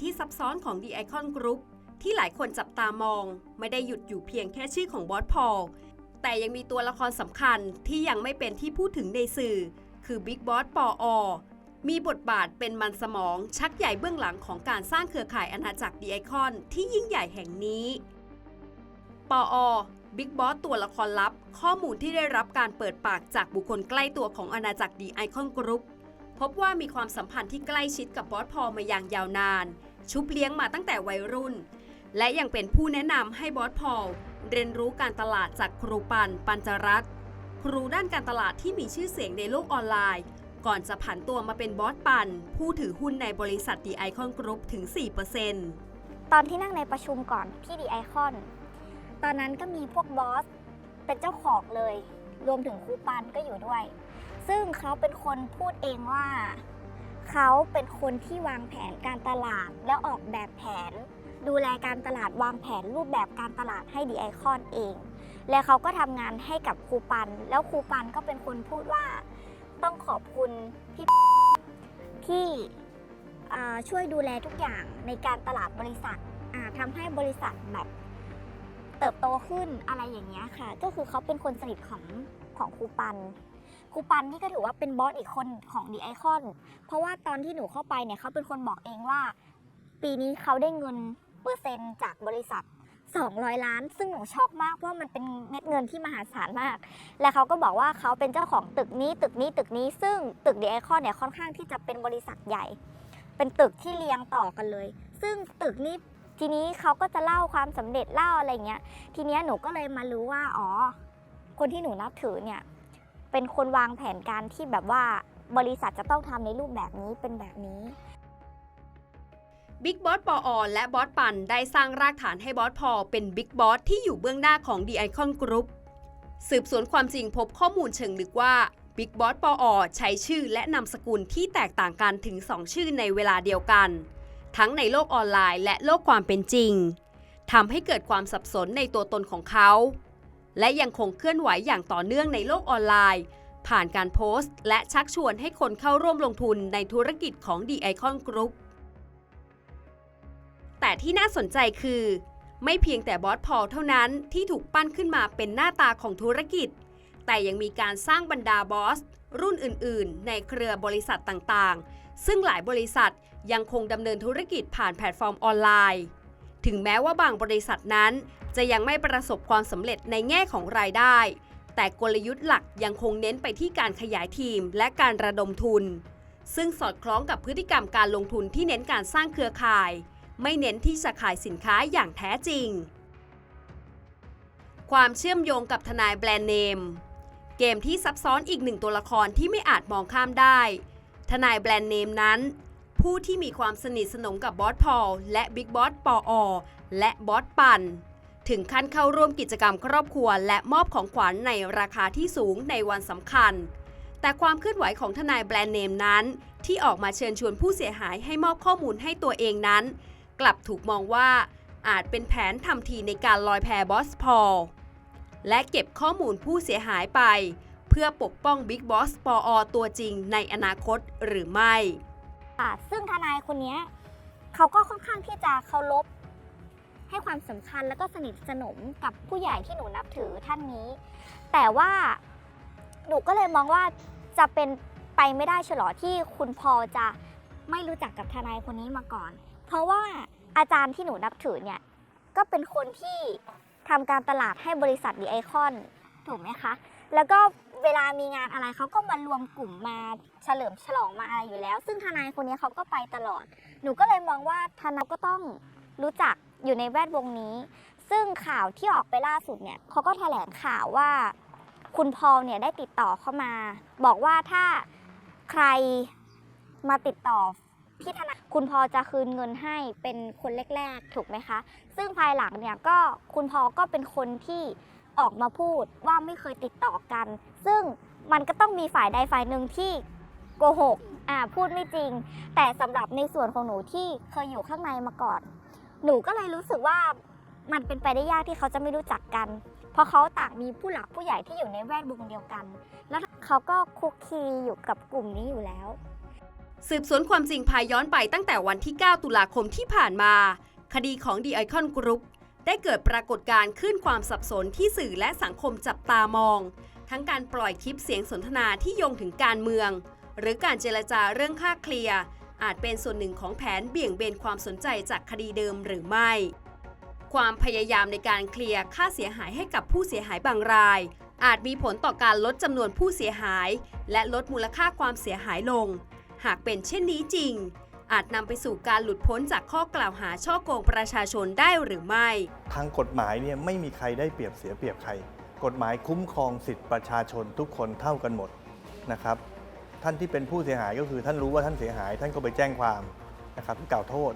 ที่ซับซ้อนของ The Icon Group ที่หลายคนจับตามอง ไม่ได้หยุดอยู่เพียงแค่ชื่อของบอสพอลแต่ยังมีตัวละครสำคัญที่ยังไม่เป็นที่พูดถึงในสื่อ คือบิ๊กบอสปออมีบทบาทเป็นมันสมองชักใหญ่เบื้องหลังของการสร้างเครือข่ายอาณาจักรดีไอคอนที่ยิ่งใหญ่แห่งนี้ ปออบิ๊กบอสตัวละครลับ ข้อมูลที่ได้รับการเปิดปากจากบุคคลใกล้ตัวของอาณาจักรดีไอคอนกรุ๊ปพบว่ามีความสัมพันธ์ที่ใกล้ชิดกับบอสพอมาอย่างยาวนาน ชุบเลี้ยงมาตั้งแต่วัยรุ่น และยังเป็นผู้แนะนำให้บอสพอลเรียนรู้การตลาดจากครูปันปัญจรัตน์ครูด้านการตลาดที่มีชื่อเสียงในโลกออนไลน์ ก่อนจะผันตัวมาเป็นบอสปัน ผู้ถือหุ้นในบริษัทดีไอคอนกรุ๊ปถึง 4%ตอนที่นั่งในประชุมก่อนที่ดีไอคอนตอนนั้นก็มีพวกบอสเป็นเจ้าของเลย รวมถึงครูปันก็อยู่ด้วย ซึ่งเขาเป็นคนพูดเองว่า เขาเป็นคนที่วางแผนการตลาด แล้วออกแบบแผน ดูแลการตลาดวางแผนรูปแบบการตลาดให้ดีไอคอนเอง และเขาก็ทำงานให้กับครูปัน แล้วครูปันก็เป็นคนพูดว่าต้องขอบคุณพี่ที่ช่วยดูแลทุกอย่างในการตลาดบริษัททำให้บริษัทแบบเติบโตขึ้นอะไรอย่างเงี้ยค่ะ ก็คือเขาเป็นคนสนิทของของครูปัน รูปันนี่ก็ถือว่าเป็นบอสอีกคนของดีไอคอนเพราะว่าตอนที่หนูเข้าไปเนี่ยเขาเป็นคนบอกเองว่า ปีนี้เขาได้เงินเปอร์เซ็นต์จากบริษัท 200 ล้าน ซึ่งหนูช็อกมากเพราะมันเป็นเม็ดเงินที่มหาศาลมาก และเขาก็บอกว่าเขาเป็นเจ้าของตึกนี้ตึกนี้ตึกนี้ซึ่งตึกดีไอคอนเนี่ยค่อนข้างที่จะเป็นบริษัทใหญ่ เป็นตึกที่เรียงต่อกันเลย ซึ่งตึกนี้ทีนี้เขาก็จะเล่าความสำเร็จเล่าอะไรเงี้ย ทีเนี้ยหนูก็เลยมารู้ว่า อ๋อ คนที่หนูนับถือเนี่ย เป็นคนวางแผนการที่แบบว่าบริษัทจะต้องทำในรูปแบบนี้เป็นแบบนี้บิ๊กบอสปออและบอสปันได้สร้างรากฐานให้บอสพอเป็นบิ๊กบอสที่อยู่เบื้องหน้าของ The Icon Group สืบสวนความจริงพบข้อมูลเชิงลึกว่าบิ๊กบอสปออใช้ชื่อและนามสกุลที่แตกต่างกันถึง 2 ชื่อในเวลาเดียวกัน ทั้งในโลกออนไลน์และโลกความเป็นจริงทำให้เกิดความสับสนในตัวตนของเขา และยังคงเคลื่อนไหวอย่างต่อเนื่องในโลกออนไลน์ ผ่านการโพสต์ และชักชวนให้คนเข้าร่วมลงทุนในธุรกิจของ The Icon Group แต่ที่น่าสนใจคือ ไม่เพียงแต่บอสพอลเท่านั้นที่ถูกปั้นขึ้นมาเป็นหน้าตาของธุรกิจ แต่ยังมีการสร้างบรรดาบอส รุ่นอื่น ๆ ในเครือบริษัทต่างๆ ซึ่งหลายบริษัทยังคงดำเนินธุรกิจผ่านแพลตฟอร์มออนไลน์ ถึงแม้ว่าบางบริษัทนั้น จะยังไม่ประสบความสำเร็จในแง่ของรายได้ แต่กลยุทธ์หลักยังคงเน้นไปที่การขยายทีมและการระดมทุน ซึ่งสอดคล้องกับพฤติกรรมการลงทุนที่เน้นการสร้างเครือข่าย ไม่เน้นที่จะขายสินค้าอย่างแท้จริง ความเชื่อมโยงกับทนายแบรนด์เนม เกมที่ซับซ้อนอีกหนึ่งตัวละครที่ไม่อาจมองข้ามได้ ทนายแบรนด์เนมนั้นผู้ที่มีความสนิทสนมกับบอสพอลและบิ๊กบอสปออและบอสปัน ถึงขั้นเข้าร่วมกิจกรรมครอบครัว และมอบของขวัญในราคาที่สูงในวันสำคัญ แต่ความเคลื่อนไหวของทนายแบรนด์เนมนั้น ที่ออกมาเชิญชวนผู้เสียหายให้มอบข้อมูลให้ตัวเองนั้น กลับถูกมองว่าอาจเป็นแผนทำทีในการลอยแพบอสพอลและเก็บข้อมูลผู้เสียหายไป เพื่อปกป้องบิ๊กบอสปออตัวจริงในอนาคตหรือไม่ ค่ะซึ่งทนายคนเนี้ยเขาก็ค่อนข้างที่จะเคารพ ให้ความสำคัญแล้วก็สนิทสนมกับผู้ใหญ่ที่หนูนับถือท่านนี้ แต่ว่าหนูก็เลยมองว่าจะเป็นไปไม่ได้เฉลอที่คุณพอจะไม่รู้จักกับทนายคนนี้มาก่อน เพราะว่าอาจารย์ที่หนูนับถือเนี่ยก็เป็นคนที่ทำการตลาดให้บริษัทดีไอคอนถูกไหมคะ แล้วก็เวลามีงานอะไรเขาก็มารวมกลุ่มมาเฉลิมฉลองมาอะไรอยู่แล้ว ซึ่งทนายคนนี้เขาก็ไปตลอด หนูก็เลยมองว่าทนายก็ต้องรู้จัก อยู่ในแวดวงนี้ ซึ่งข่าวที่ออกไปล่าสุดเนี่ยเขาก็แถลงข่าวว่า คุณพอลเนี่ยได้ติดต่อเข้ามา บอกว่าถ้าใครมาติดต่อพี่ทนาคุณพอลจะคืนเงินให้เป็นคนแรกๆ ถูกไหมคะ ซึ่งภายหลังเนี่ยก็คุณพอก็เป็นคนที่ออกมาพูดว่าไม่เคยติดต่อกัน ซึ่งมันก็ต้องมีฝ่ายใดฝ่ายหนึ่งที่โกหกอ่าพูดไม่จริง แต่สำหรับในส่วนของหนูที่เคยอยู่ข้างในมาก่อน หนูก็เลยรู้สึกว่ามันเป็นไปได้ยากที่เขาจะไม่รู้จักกัน เพราะเขาต่างมีผู้หลักผู้ใหญ่ที่อยู่ในแวดวงเดียวกัน แล้วเขาก็คุกคีอยู่กับกลุ่มนี้อยู่แล้ว สืบสวนความจริงพายย้อนไปตั้งแต่วันที่ 9 ตุลาคมที่ผ่านมา คดีของ The Icon Group ได้เกิดปรากฏการณ์ขึ้นความสับสนที่สื่อและสังคมจับตามอง ทั้งการปล่อยคลิปเสียงสนทนาที่โยงถึงการเมือง หรือการเจรจาเรื่องค่าเคลียร์ อาจเป็นส่วนหนึ่งของแผนเบี่ยงเบนความสนใจจากคดีเดิมหรือไม่ ความพยายามในการเคลียร์ค่าเสียหายให้กับผู้เสียหายบางราย อาจมีผลต่อการลดจำนวนผู้เสียหาย และลดมูลค่าความเสียหายลง หากเป็นเช่นนี้จริง อาจนำไปสู่การหลุดพ้นจากข้อกล่าวหาช่อโกงประชาชนได้หรือไม่ ทางกฎหมายเนี่ยไม่มีใครได้เปรียบเสียเปรียบใคร กฎหมายคุ้มครองสิทธิประชาชนทุกคนเท่ากันหมดนะครับ ท่านที่เป็นผู้เสียหายก็คือท่านรู้ว่าท่านเสียหาย ท่านก็ไปแจ้งความนะครับกล่าวโทษ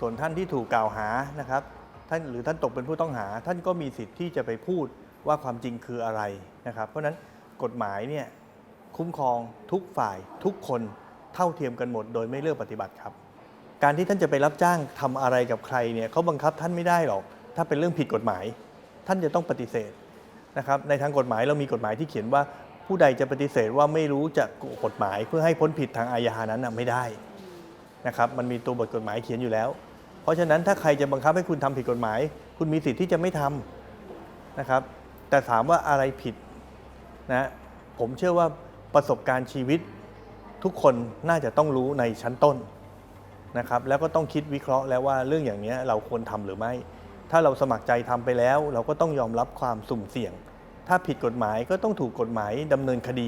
ส่วนท่านที่ถูกกล่าวหานะครับท่านหรือท่านตกเป็นผู้ต้องหา ท่านก็มีสิทธิ์ที่จะไปพูดว่าความจริงคืออะไรนะครับ เพราะฉะนั้นกฎหมายเนี่ยคุ้มครองทุกฝ่ายทุกคนเท่าเทียมกันหมด โดยไม่เลือกปฏิบัติครับ การที่ท่านจะไปรับจ้างทำอะไรกับใครเนี่ยเขาบังคับท่านไม่ได้หรอก ถ้าเป็นเรื่องผิดกฎหมาย ท่านจะต้องปฏิเสธนะครับในทางกฎหมายเรามีกฎหมายที่เขียนว่า ผู้ใดจะปฏิเสธว่าไม่รู้จักกฎหมายเพื่อให้พ้นผิดทางอาญานั้นนะไม่ได้นะครับมันมีตัวบทกฎหมายเขียนอยู่แล้ว เพราะฉะนั้นถ้าใครจะบังคับให้คุณทำผิดกฎหมาย คุณมีสิทธิ์ที่จะไม่ทำนะครับ แต่ถามว่าอะไรผิดนะผมเชื่อว่าประสบการณ์ชีวิตทุกคนน่าจะต้องรู้ในชั้นต้นนะครับ แล้วก็ต้องคิดวิเคราะห์แล้วว่าเรื่องอย่างนี้เราควรทำหรือไม่ ถ้าเราสมัครใจทำไปแล้ว เราก็ต้องยอมรับความสุ่มเสี่ยง ถ้าผิดกฎหมายก็ต้องถูกกฎหมายดำเนินคดี